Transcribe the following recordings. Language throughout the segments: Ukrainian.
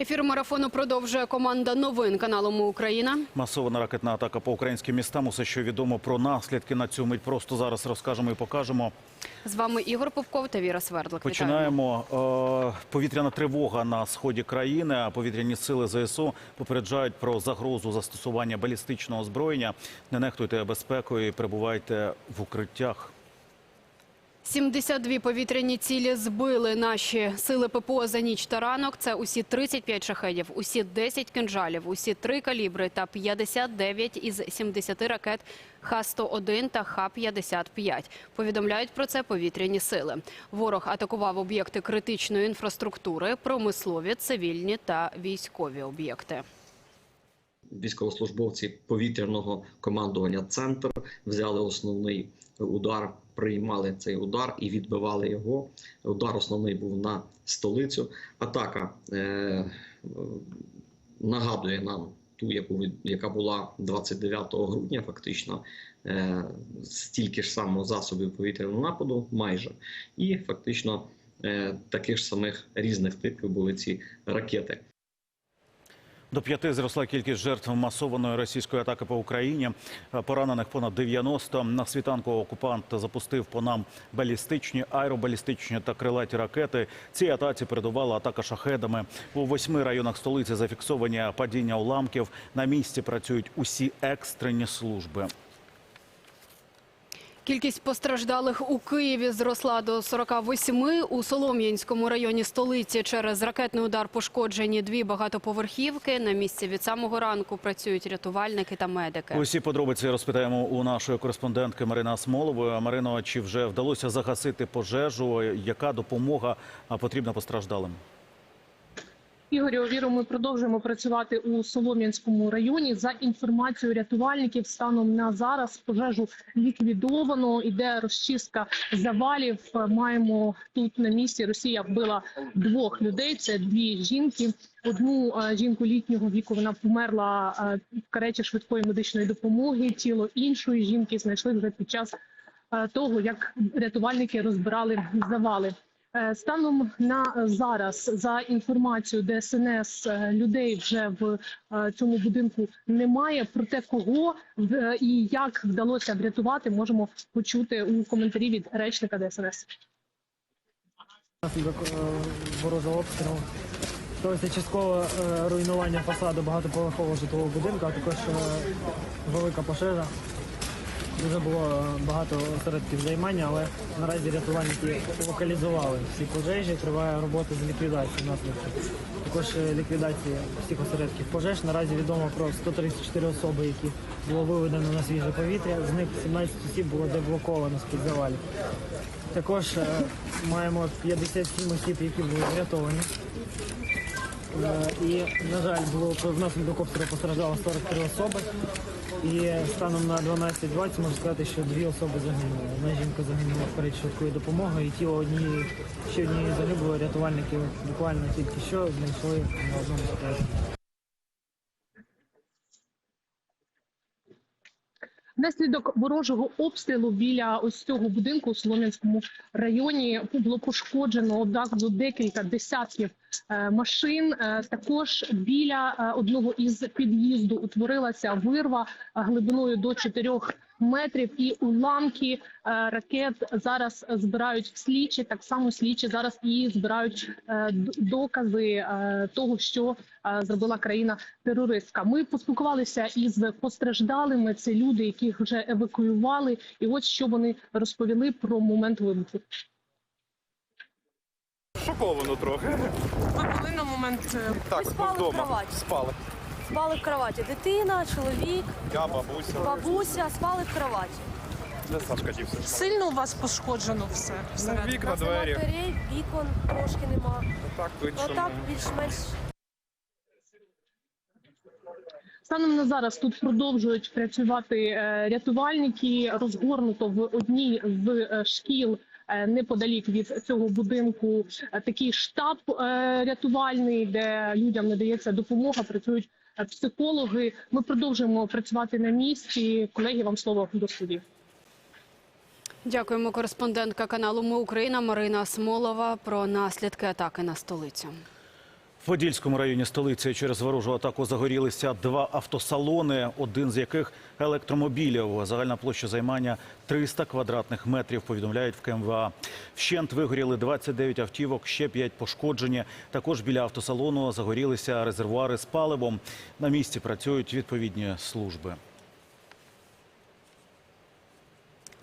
Ефір марафону продовжує команда новин каналу Ми Україна. Масована ракетна атака по українським містам. Усе, що відомо про наслідки на цю мить, просто зараз розкажемо і покажемо. З вами Ігор Попков та Віра Свердлик. Починаємо. Е, Повітряна тривога на сході країни. А повітряні сили ЗСУ попереджають про загрозу застосування балістичного озброєння. Не нехтуйте безпекою і перебувайте в укриттях. 72 повітряні цілі збили наші сили ППО за ніч та ранок. Це усі 35 шахедів, усі 10 кинжалів, усі 3 калібри та 59 із 70 ракет Х-101 та Х-55. Повідомляють про це повітряні сили. Ворог атакував об'єкти критичної інфраструктури, промислові, цивільні та військові об'єкти. військовослужбовці повітряного командування Центр взяли основний удар, приймали цей удар і відбивали його. Удар основний був на столицю. Атака е, е, нагадує нам ту, яку яка була 29 грудня, фактично е, стільки ж само засобів повітряного нападу, майже, і фактично е, таких ж самих різних типів були ці ракети. До п'яти зросла кількість жертв масованої російської атаки по Україні. Е, Поранених понад 90. На світанку окупант запустив по нам балістичні, аеробалістичні та крилаті ракети. Цій атаці передувала атака шахедами. У восьми районах столиці зафіксовані падіння уламків. На місці працюють усі екстрені служби. Кількість постраждалих у Києві зросла до 48. У Солом'янському районі столиці через ракетний удар пошкоджені дві багатоповерхівки. На місці від самого ранку працюють рятувальники та медики. Усі подробиці розпитаємо у нашої кореспондентки Марина Смолової. Марино, чи вже вдалося загасити пожежу? Яка допомога потрібна постраждалим? Ігорю Віру, ми продовжуємо працювати у Солом'янському районі. За інформацією рятувальників, станом на зараз пожежу ліквідовано. Іде розчистка завалів. Маємо тут на місці. Росія вбила двох людей. Це дві жінки. Одну е, жінку літнього віку вона померла е, в кареті швидкої медичної допомоги. Тіло іншої жінки знайшли вже під час е, того, як рятувальники розбирали завали. Е, Станом на зараз, за інформацією ДСНС, е, людей вже в е, цьому будинку немає. Проте кого і як вдалося врятувати, можемо почути у коментарі від речника ДСНС. Е, ворожого обстрілу. Тобто часткове е, руйнування фасаду багатоповерхового житлового будинку, а також е, велика пожежа. Дуже було е, багато осередків займання, але наразі рятувальники локалізували всі пожежі. Триває робота з ліквідації наслідків. Також е, ліквідації всіх осередків пожеж. Наразі відомо про 134 особи, які було виведено на свіже повітря. З них 17 осіб було деблоковано з-під завалів. Також е, маємо 57 осіб, які були врятовані. Е, І, на жаль, було внаслідок обстрілу постраждало 43 особи. І станом на 12.20 можна сказати, що дві особи загинули. Одна жінка загинула в швидкою допомоги, і тіло однієї ще однієї загиблої рятувальники буквально тільки що знайшли на одному з Внаслідок ворожого обстрілу біля ось цього будинку у Солом'янському районі було пошкоджено одразу декілька десятків е, машин. Е, Також біля е, одного із під'їзду утворилася вирва глибиною до 4 метрів, і уламки е, ракет зараз збирають в слідчі. Так само слідчі зараз і збирають е, докази е, того, що е, зробила країна терористка. Ми поспілкувалися із постраждалими. Це люди, яких вже евакуювали, і от що вони розповіли про момент вибуху. Шоковано трохи. Ви були на момент Так, ми спали в кроваті. спали. Спали в кроваті. Дитина, чоловік, Я, бабуся. бабуся спали в кроваті. Де Сашка дівся? сильно у вас пошкоджено все Ну, всередині? вікна, Нас двері. дверей, вікон трошки нема. Так, Ну так, більш-менш Станом на зараз тут продовжують працювати е, рятувальники. Розгорнуто в одній з е, шкіл. е, Неподалік від цього будинку е, такий штаб е, рятувальний, де людям надається допомога. Працюють психологи. Ми продовжуємо працювати на місці. Колеги, вам слово до судів. Дякуємо кореспондентка каналу Ми Україна Марина Смолова про наслідки атаки на столицю. В Подільському районі столиці через ворожу атаку загорілися два автосалони, один з яких електромобілів. Загальна площа займання 300 квадратних метрів, повідомляють в КМВА. Вщент вигоріли 29 автівок, ще 5 пошкоджені. Також біля автосалону загорілися резервуари з паливом. На місці працюють відповідні служби.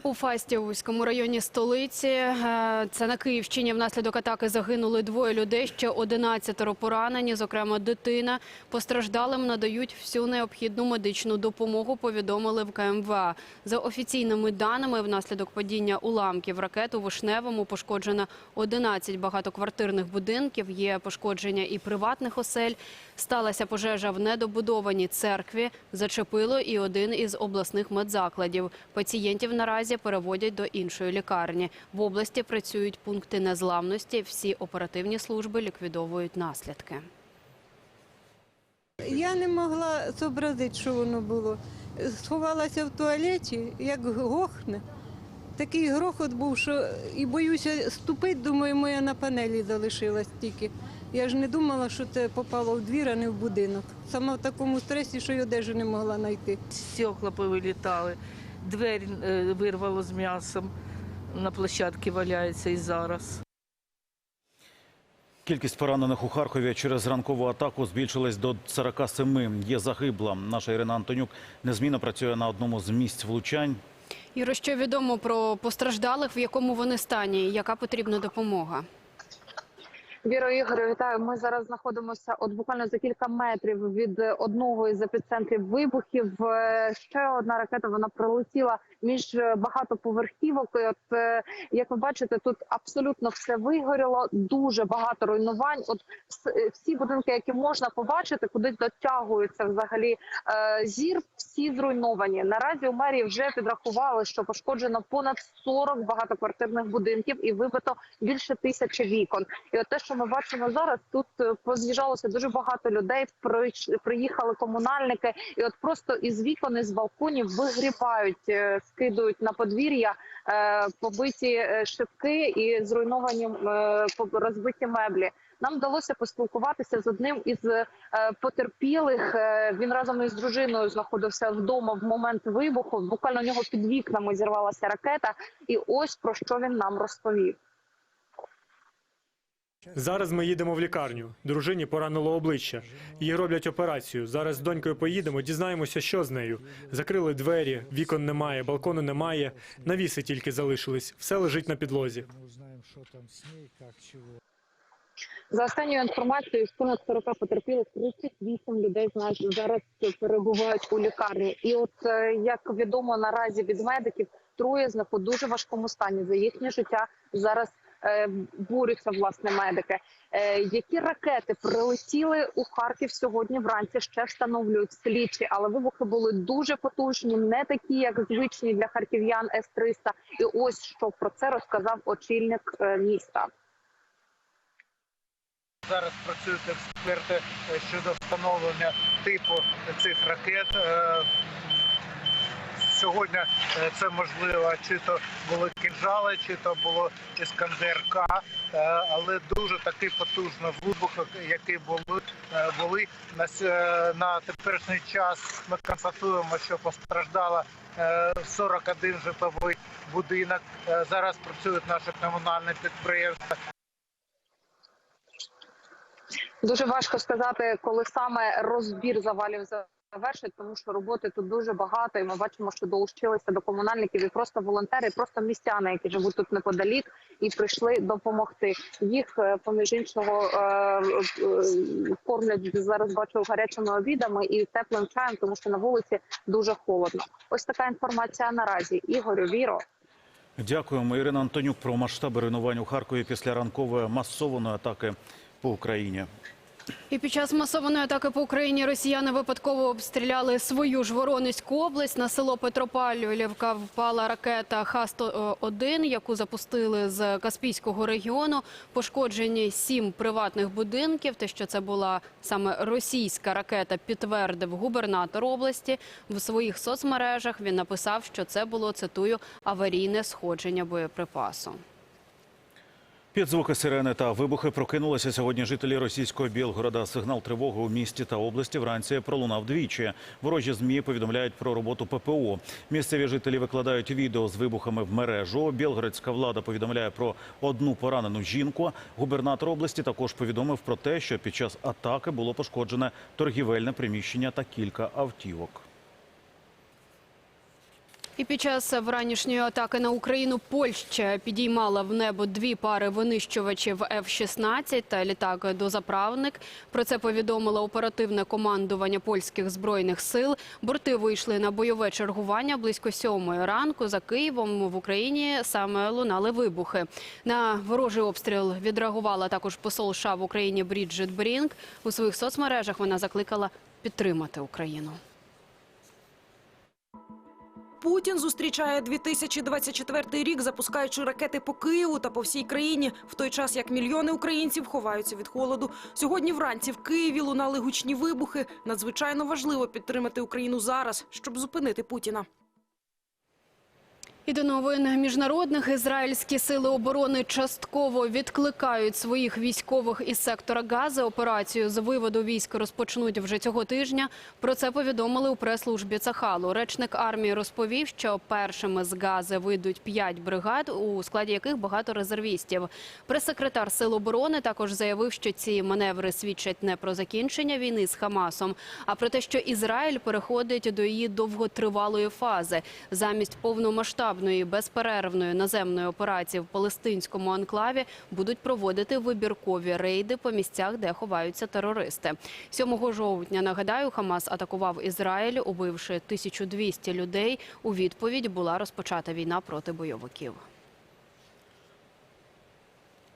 У Фастівському районі столиці, е, це на Київщині, внаслідок атаки загинули двоє людей, ще 11 поранені, зокрема дитина. Постраждалим надають всю необхідну медичну допомогу, повідомили в КМВА. За офіційними даними, внаслідок падіння уламків ракет у Вишневому пошкоджено 11 багатоквартирних будинків, є пошкодження і приватних осель. Сталася пожежа в недобудованій церкві, зачепило і один із обласних медзакладів. Пацієнтів наразі переводять до іншої лікарні. В області працюють пункти незламності. Всі оперативні служби ліквідовують наслідки. Я не могла зобразити, що воно було. Сховалася в туалеті, як гохне. Такий грохот був, що і боюся ступити, думаю, моя на панелі залишилась тільки. Я ж не думала, що це попало в двір, а не в будинок. Сама в такому стресі, що й одежу не могла знайти. Стекла повилітали, двері е, вирвало з м'ясом, на площадці валяється і зараз. Кількість поранених у Харкові через ранкову атаку збільшилась до 47. Є загибла. Наша Ірина Антонюк незмінно працює на одному з місць влучань. Юро, що відомо про постраждалих, в якому вони стані, яка потрібна допомога? Віро Ігорю, вітаю. Ми зараз знаходимося от буквально за кілька метрів від одного із епіцентрів вибухів. Е, Ще одна ракета вона пролетіла між е, багатоповерхівок. От е, як ви бачите, тут абсолютно все вигоріло, дуже багато руйнувань. От всі будинки, які можна побачити, куди дотягується взагалі зір, всі зруйновані. Наразі у мерії вже підрахували, що пошкоджено понад 40 багатоквартирних будинків і вибито більше тисячі вікон. І от те, що ми бачимо зараз, тут е, поз'їжджалося дуже багато людей. Приїхали комунальники, і от просто із вікон, із балконів вигрібають, е, скидують на подвір'я е, побиті шибки і зруйновані розбиті меблі. Нам вдалося поспілкуватися з одним із потерпілих. Він разом із дружиною знаходився вдома в момент вибуху. Буквально у нього під вікнами зірвалася ракета, і ось про що він нам розповів. Зараз ми їдемо в лікарню. Дружині поранило обличчя. Їй роблять операцію. Зараз з донькою поїдемо, дізнаємося, що з нею. Закрили двері, вікон немає, балкону немає. Навіси тільки залишились. Все лежить на підлозі. За останньою інформацією, з понад 40 потерпілих 38 людей знаєш, зараз перебувають у лікарні. І от е, як відомо наразі від медиків, троє них у дуже важкому стані. За їхнє життя зараз борються власне медики. Е, які ракети прилетіли у Харків сьогодні вранці? Ще встановлюють слідчі, але вибухи були дуже потужні, не такі, як звичні для харків'ян С-300. І ось що про це розказав очільник е, міста. Зараз працюють експерти е, щодо встановлення типу цих ракет. Сьогодні е, це можливо, чи то були кінжали, чи то було іскандер К, е, але дуже такий потужний вибух, який були, е, були на, на теперішній час. Ми констатуємо, що постраждало е, 41 житловий будинок. Зараз працюють наші комунальні підприємства. Дуже важко сказати, коли саме розбір завалів завершить, тому що роботи тут дуже багато, і ми бачимо, що долучилися до комунальників і просто волонтери, і просто містяни, які живуть тут неподалік, і прийшли допомогти. Їх е, поміж іншого е, е, кормлять зараз. Бачу гарячими обідами і теплим чаєм, тому що на вулиці дуже холодно. Ось така інформація наразі. Ігорю Віро. Дякуємо. Ірина Антонюк про масштаби руйнувань у Харкові після ранкової масованої атаки по Україні. І під час масованої атаки по Україні росіяни випадково обстріляли свою ж Воронезьку область. На село Петропавлівка впала ракета Х-101, яку запустили з Каспійського регіону. Пошкоджені сім приватних будинків. Те, що це була саме російська ракета, підтвердив губернатор області. В своїх соцмережах він написав, що це було, цитую, аварійне сходження боєприпасу. Під звуки сирени та вибухи прокинулися сьогодні жителі російського Білгорода. Сигнал тривоги у місті та області вранці пролунав двічі. Ворожі змі повідомляють про роботу ППО. Місцеві жителі викладають відео з вибухами в мережу. Білгородська влада повідомляє про одну поранену жінку. Губернатор області також повідомив про те, що під час атаки було пошкоджене торгівельне приміщення та кілька автівок. І під час вранішньої атаки на Україну Польща підіймала в небо дві пари винищувачів F-16 та літак дозаправник. Про це повідомило оперативне командування польських збройних сил. Борти вийшли на бойове чергування близько сьомої ранку. За Києвом в Україні саме лунали вибухи. На ворожий обстріл відреагувала також посол США в Україні Бріджит Брінк. У своїх соцмережах вона закликала підтримати Україну. Путін зустрічає 2024 рік, запускаючи ракети по Києву та по всій країні, в той час як мільйони українців ховаються від холоду. Сьогодні вранці в Києві лунали гучні вибухи. Надзвичайно важливо підтримати Україну зараз, щоб зупинити Путіна. І до новин міжнародних ізраїльські сили оборони частково відкликають своїх військових із сектора Гази. Операцію з виводу військ розпочнуть вже цього тижня. Про це повідомили у прес-службі Цахалу. Речник армії розповів, що першими з Гази вийдуть п'ять бригад, у складі яких багато резервістів. Прес-секретар сил оборони також заявив, що ці маневри свідчать не про закінчення війни з Хамасом, а про те, що Ізраїль переходить до її довготривалої фази замість повномасштабної безперервної наземної операції в палестинському анклаві будуть проводити вибіркові рейди по місцях, де ховаються терористи. 7 жовтня нагадаю, Хамас атакував Ізраїль, убивши 1200 людей. У відповідь була розпочата війна проти бойовиків.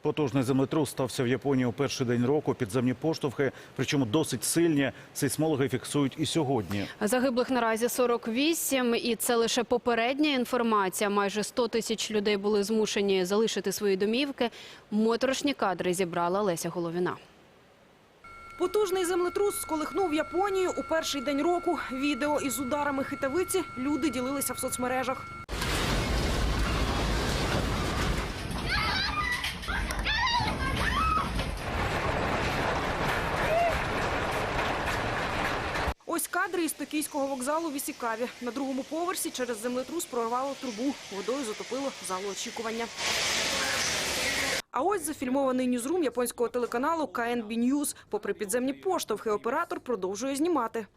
Потужний землетрус стався в Японії у перший день року. Підземні поштовхи, причому досить сильні. Сейсмологи фіксують і сьогодні. Загиблих наразі 48, і це лише попередня інформація. Майже 100 тисяч людей були змушені залишити свої домівки. Моторошні кадри зібрала Леся Головіна. Потужний землетрус сколихнув Японію у перший день року. Відео із ударами хитавиці люди ділилися в соцмережах. Токійського вокзалу в Ісікаві. На другому поверсі через землетрус прорвало трубу. Водою затопило залу очікування. А ось зафільмований ньюзрум японського телеканалу KNB News. Попри підземні поштовхи, оператор продовжує знімати.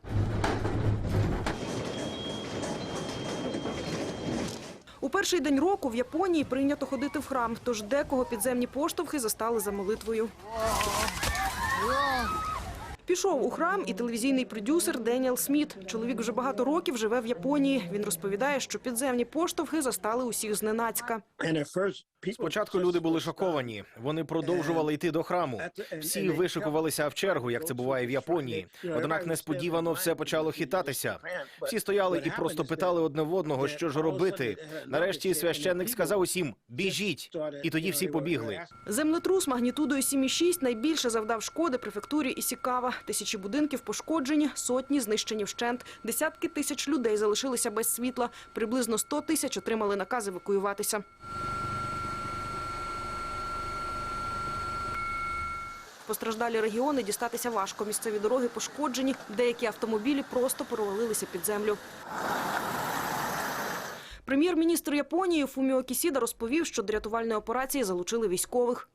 У перший день року в Японії прийнято ходити в храм, тож декого підземні поштовхи застали за молитвою. Пішов у храм і телевізійний продюсер Деніел Сміт. Чоловік вже багато років живе в Японії. Він розповідає, що підземні поштовхи застали усіх зненацька. Спочатку люди були шоковані. Вони продовжували йти до храму. Всі вишикувалися в чергу, як це буває в Японії. Однак несподівано все почало хитатися. Всі стояли і просто питали одне в одного, що ж робити. Нарешті священник сказав усім біжіть, і тоді всі побігли. Землетрус магнітудою 7,6 найбільше завдав шкоди префектурі Ісікава. Тисячі будинків пошкоджені, сотні знищені вщент. Десятки тисяч людей залишилися без світла. Приблизно 100 тисяч отримали наказ евакуюватися. Постраждалі регіони дістатися важко. Місцеві дороги пошкоджені, деякі автомобілі просто провалилися під землю. Прем'єр-міністр Японії Фуміо Кісіда розповів, що до рятувальної операції залучили військових.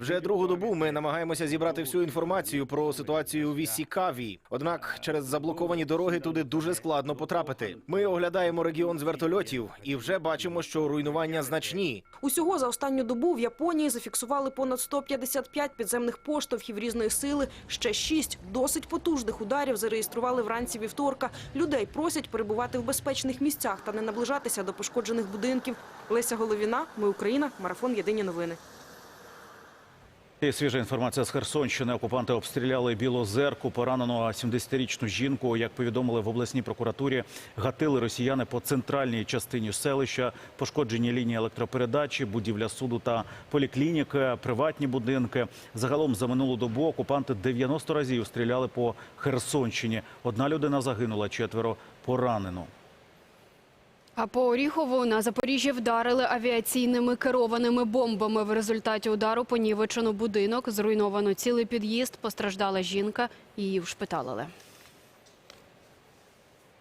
Вже другу добу ми намагаємося зібрати всю інформацію про ситуацію у Вісікаві. Однак через заблоковані дороги туди дуже складно потрапити. Ми оглядаємо регіон з вертольотів і вже бачимо, що руйнування значні. Усього за останню добу в Японії зафіксували понад 155 підземних поштовхів різної сили. Ще шість досить потужних ударів зареєстрували вранці вівторка. Людей просять перебувати в безпечних місцях та не наближатися до пошкоджених будинків. Леся Головіна, Ми Україна, марафон Єдині новини. І свіжа інформація з Херсонщини. Окупанти обстріляли Білозерку, поранену 70-річну жінку. Як повідомили в обласній прокуратурі, гатили росіяни по центральній частині селища, пошкоджені лінії електропередачі, будівля суду та поліклініки, приватні будинки. Загалом за минулу добу окупанти 90 разів стріляли по Херсонщині. Одна людина загинула, четверо поранено. А по Оріхову на Запоріжжі вдарили авіаційними керованими бомбами. В результаті удару понівечено будинок, зруйновано цілий під'їзд, постраждала жінка, її ушпиталили.